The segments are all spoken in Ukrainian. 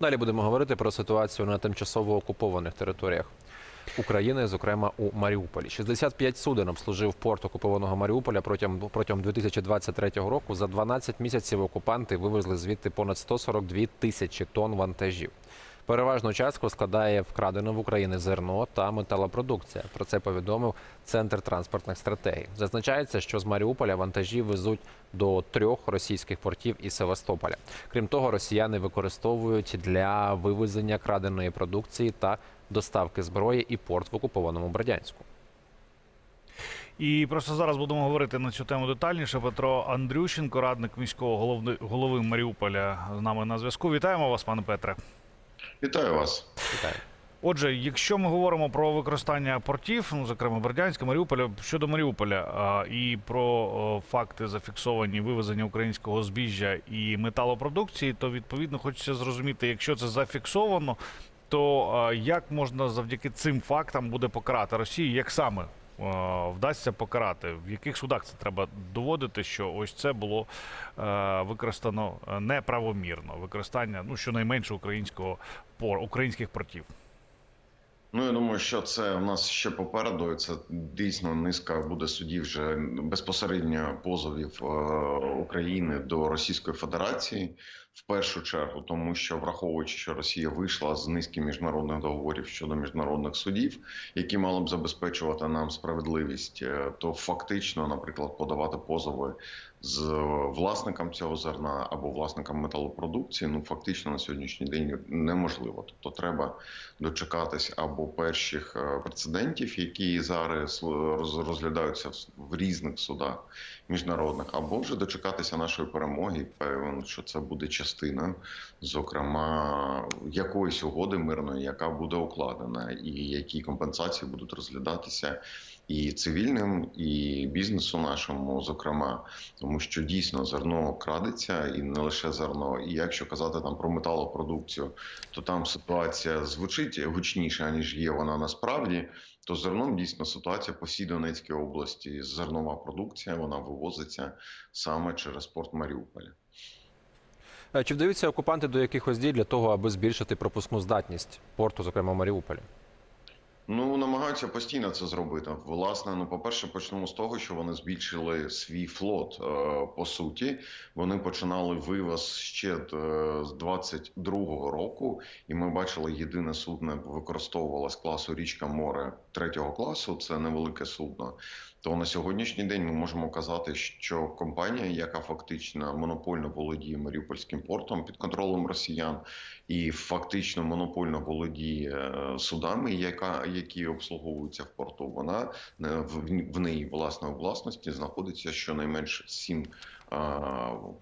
Далі будемо говорити про ситуацію на тимчасово окупованих територіях України, зокрема у Маріуполі. 65 суден обслужив порт окупованого Маріуполя протягом протягом 2023 року. За 12 місяців окупанти вивезли звідти понад 142 тисячі тонн вантажів. Переважну частку складає вкрадено в Україні зерно та металопродукція. Про це повідомив Центр транспортних стратегій. Зазначається, що з Маріуполя вантажі везуть до трьох російських портів і Севастополя. Крім того, росіяни використовують для вивезення краденої продукції та доставки зброї і порт в окупованому Бердянську. І просто зараз будемо говорити на цю тему детальніше. Петро Андрющенко, радник міського голови Маріуполя, з нами на зв'язку. Вітаємо вас, пане Петре. Вітаю вас. Вітаю. Отже, якщо ми говоримо про використання портів, ну зокрема Бердянська, Маріуполя щодо Маріуполя а, і про о, факти зафіксовані вивезення українського збіжжя і металопродукції, то відповідно хочеться зрозуміти, якщо це зафіксовано, то а, як можна завдяки цим фактам буде покарати Росію, як саме вдасться покарати, в яких судах це треба доводити, що ось це було е, використано е, неправомірно, використання ну щонайменше українського пор українських портів. Ну я думаю, що це в нас ще попереду. Це дійсно низка буде судів вже безпосередньо позовів е, України до Російської Федерації в першу чергу, тому що враховуючи, що Росія вийшла з низки міжнародних договорів щодо міжнародних судів, які мали б забезпечувати нам справедливість, е, то фактично, наприклад, подавати позови з власником цього зерна або власником металопродукції, ну фактично на сьогоднішній день неможливо. Тобто треба дочекатись або перших е, прецедентів, які зараз е, роз- розглядаються в- різних судах міжнародних, або вже дочекатися нашої перемоги. Певен, що це буде частина, зокрема, якоїсь угоди мирної, яка буде укладена, і які компенсації будуть розглядатися. І цивільним, і бізнесу нашому, зокрема, тому що дійсно зерно крадеться, і не лише зерно. І якщо казати там про металопродукцію, то там ситуація звучить гучніше, ніж є вона насправді. То зерном дійсно ситуація по всій Донецькій області. Зернова продукція вона вивозиться саме через порт Маріуполя. Е, Чи вдаються окупанти до якихось дій для того, аби збільшити пропускну здатність порту, зокрема Маріуполя? Ну, намагаються постійно це зробити. Власне, ну, по-перше, почнемо з того, що вони збільшили свій флот. Е, По суті, вони починали вивоз ще е, з 22-го року, і ми бачили, єдине судно використовувалось класу річка море третього класу. Це невелике судно. То на сьогоднішній день ми можемо казати, що компанія, яка фактично монопольно володіє Маріупольським портом під контролем росіян, і фактично монопольно володіє е, судами, яка які обслуговуються в порту. Вона е, в, неї власної власності знаходиться щонайменше сім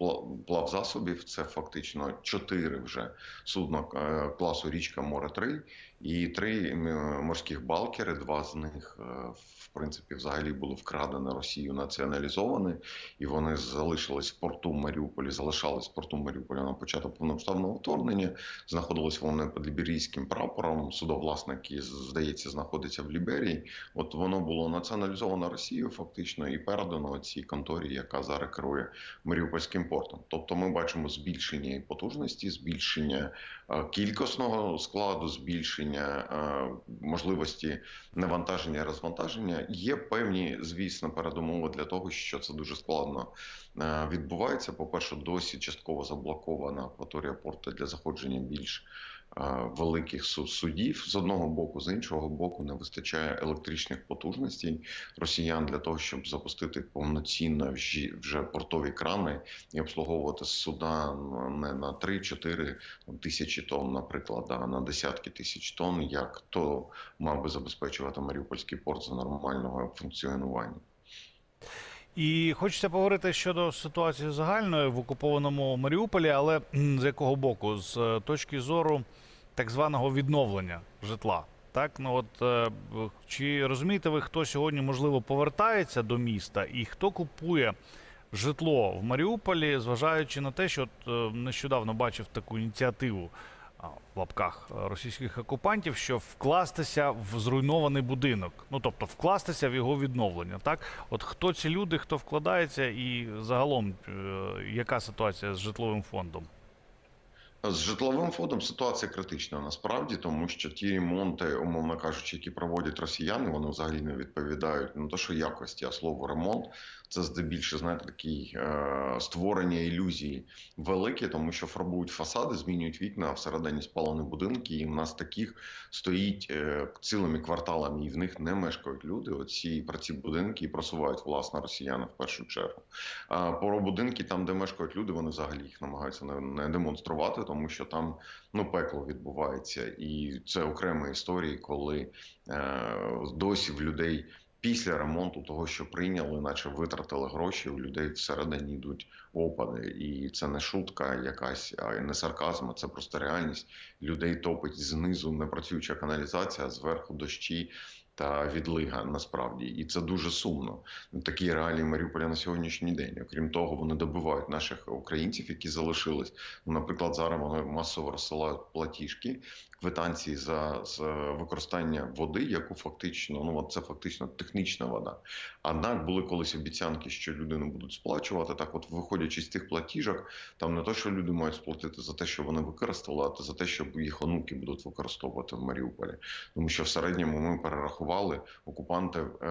пла- плавзасобів. Це фактично чотири вже судна е, класу річка море 3 і три м, морських балкери. Два з них е, в принципі взагалі були вкрадені Росією, націоналізовані, і вони залишились в порту Маріуполі, залишались в порту Маріуполя на початок повномасштабного вторгнення. Знаходились вони під ліберійським прапором. Судовласник, здається, знаходиться в Ліберії. От воно було націоналізовано Росією, фактично, і передано цій конторі, яка зараз керує Маріупольським портом. Тобто, ми бачимо збільшення і потужності, збільшення е, кількісного складу, збільшення е, можливості навантаження і розвантаження. Є певні, звісно, передумови для того, що це дуже складно е, відбувається. По перше, досі частково заблокована акваторія порту для заходження більш великих су- судів з одного боку, з іншого боку, не вистачає електричних потужностей росіян для того, щоб запустити повноцінно вже портові крани і обслуговувати суда не на 3-4 тисячі тонн, наприклад, а на десятки тисяч тонн, як то мав би забезпечувати Маріупольський порт за нормального функціонування. І хочеться поговорити щодо ситуації загальної в окупованому Маріуполі, але з якого боку? З е, точки зору так званого відновлення житла. Так, ну от е, чи розумієте ви, хто сьогодні можливо повертається до міста і хто купує житло в Маріуполі, зважаючи на те, що от, е, нещодавно бачив таку ініціативу а, в лапках е, російських окупантів, що вкластися в зруйнований будинок, ну тобто вкластися в його відновлення. Так, от хто ці люди, хто вкладається, і загалом е, яка ситуація з житловим фондом? З житловим фондом ситуація критична насправді, тому що ті ремонти, умовно кажучи, які проводять росіяни, вони взагалі не відповідають не то, що якості, а слово ремонт. Це здебільше, знаєте, такий е, створення ілюзії велике, тому що фарбують фасади, змінюють вікна, а всередині спалені будинки. І в нас таких стоїть е, цілими кварталами, і в них не мешкають люди. Оці про ці будинки і просувають власне росіяни в першу чергу. А про будинки, там, де мешкають люди, вони взагалі їх намагаються не, не демонструвати, тому що там ну пекло відбувається, і це окрема історія, коли е, досі в людей. Після ремонту того, що прийняли, наче витратили гроші, у людей всередині йдуть опади, і це не шутка, якась, а не сарказм, а це просто реальність. Людей топить знизу непрацююча каналізація, зверху дощі та відлига насправді, і це дуже сумно. Такі реалії Маріуполя на сьогоднішній день. Окрім того, вони добивають наших українців, які залишились. Ну, наприклад, зараз вони масово розсилають платіжки, квитанції за, за використання води, яку фактично, ну це фактично технічна вода. Однак були колись обіцянки, що люди не будуть сплачувати. Так, от виходячи з тих платіжок, там не то, що люди мають сплатити за те, що вони використали, а за те, що їх онуки будуть використовувати в Маріуполі. Тому що в середньому ми перерахували окупанти е,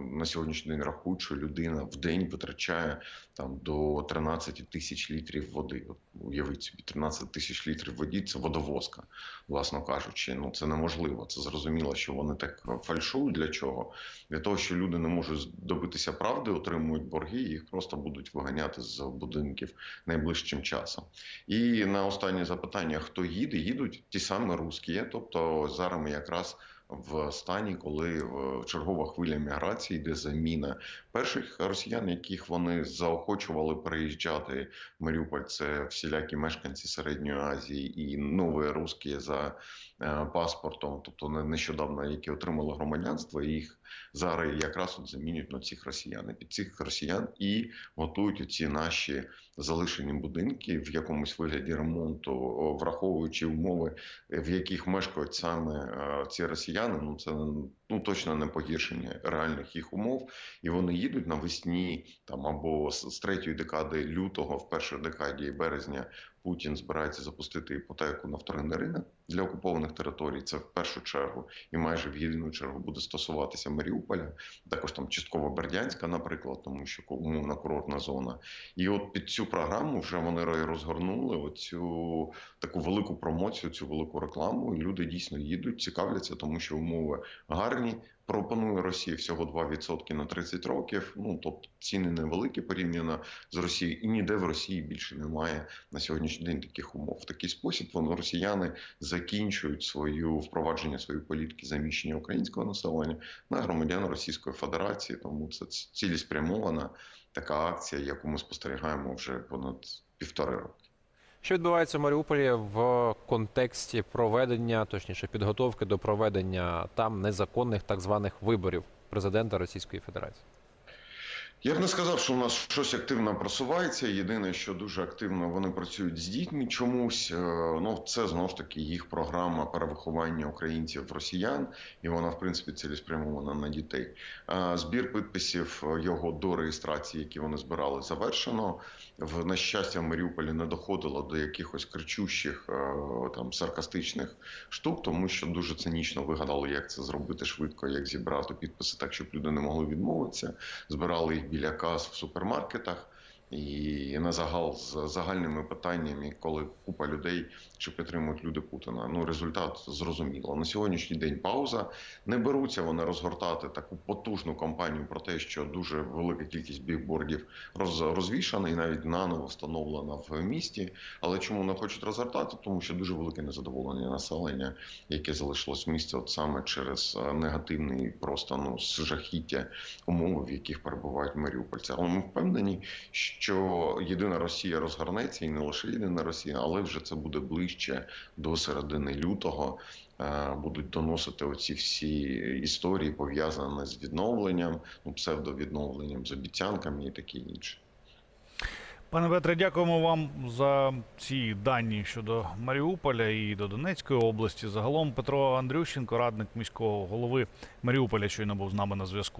на сьогоднішній день рахують, що людина в день витрачає там до 13 тисяч літрів води. От, уявіть собі, 13 тисяч літрів воді це водовозка, власно кажучи. Ну це неможливо. Це зрозуміло, що вони так фальшують. Для чого? Для того, що люди не можуть добитися правди, отримують борги, їх просто будуть виганяти з будинків найближчим часом. І на останнє запитання: хто їде? Їдуть ті самі русські. Тобто зараз ми якраз в стані, коли е, чергова хвиля міграції йде заміна перших росіян, яких вони заохочували переїжджати в Маріуполь. Це всілякі мешканці середньої Азії і нові русські за е, паспортом, тобто не- нещодавно, які отримали громадянство, їх зараз якраз от замінюють на цих росіян. І Під цих росіян і готують оці наші залишені будинки в якомусь вигляді ремонту, враховуючи умови, в яких мешкають саме е, ці росіяни. Ну це ну точно не погіршення реальних їх умов, і вони їдуть навесні там або з третьої декади лютого, в першій декаді березня. Путін збирається запустити іпотеку на вторинний ринок для окупованих територій. Це в першу чергу і майже в єдину чергу буде стосуватися Маріуполя, також там частково Бердянська, наприклад, тому що умовна курортна зона. І от під цю програму вже вони розгорнули оцю таку велику промоцію, цю велику рекламу. І люди дійсно їдуть, цікавляться, тому що умови гарні. Пропонує Росія всього 2% на 30 років. Ну тобто ціни невеликі порівняно з Росією, і ніде в Росії більше немає на сьогоднішній день таких умов. В такий спосіб вони росіяни закінчують свою впровадження своєї політики заміщення українського населення на громадян Російської Федерації. Тому це цілеспрямована така акція, яку ми спостерігаємо вже понад півтори роки. Що відбувається в Маріуполі в контексті проведення, точніше, підготовки до проведення там незаконних так званих виборів президента Російської Федерації? Я б не сказав, що у нас щось активно просувається. Єдине, що дуже активно вони працюють з дітьми чомусь. Е, Ну, це знову ж таки їх програма перевиховання українців в росіян, і вона, в принципі, цілеспрямована на дітей. Е, Збір підписів е, його до реєстрації, які вони збирали, завершено. В на щастя, в Маріуполі не доходило до якихось кричущих там саркастичних штук, тому що дуже цинічно вигадали, як це зробити швидко, як зібрати підписи так, щоб люди не могли відмовитися збирали їх біля кас в супермаркетах. І на загал з загальними питаннями, коли купа людей чи підтримують люди Путіна. Ну результат зрозуміло. На сьогоднішній день пауза. Не беруться вони розгортати таку потужну кампанію про те, що дуже велика кількість бігбордів роз, розвішана і навіть наново встановлена в місті. Але чому не хочуть розгортати? Тому що дуже велике незадоволення населення, яке залишилось в місті, от саме через е, негативний просто ну жахіття умови, в яких перебувають маріупольці. Але ми впевнені, що єдина Росія розгорнеться, і не лише єдина Росія, але вже це буде ближче до середини лютого. Е, Будуть доносити оці всі історії пов'язані з відновленням, ну псевдовідновленням, з обіцянками і таке інше. Пане Петре, дякуємо вам за ці дані щодо Маріуполя і до Донецької області. Загалом Петро Андрющенко, радник міського голови Маріуполя, щойно був з нами на зв'язку.